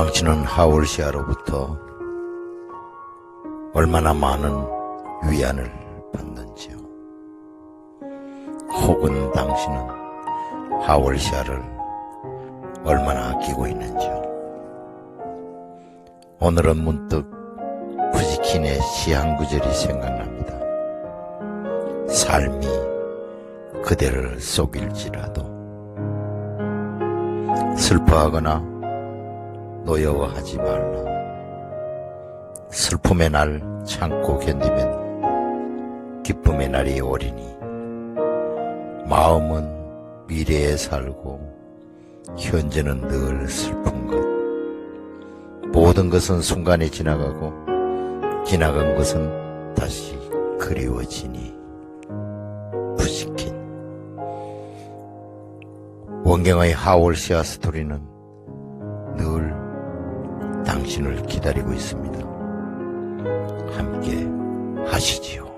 당신은 하월시아로부터 얼마나 많은 위안을 받는지요? 혹은 당신은 하월시아를 얼마나 아끼고 있는지요? 오늘은 문득 부지킨의 시 한 구절이 생각납니다. 삶이 그대를 속일지라도 슬퍼하거나 노여워하지 말라. 슬픔의 날 참고 견디면 기쁨의 날이 오리니 마음은 미래에 살고 현재는 늘 슬픈 것. 모든 것은 순간에 지나가고 지나간 것은 다시 그리워지니 부지킨 원경의 하월시아 스토리는 늘 당신을 기다리고 있습니다. 함께 하시지요.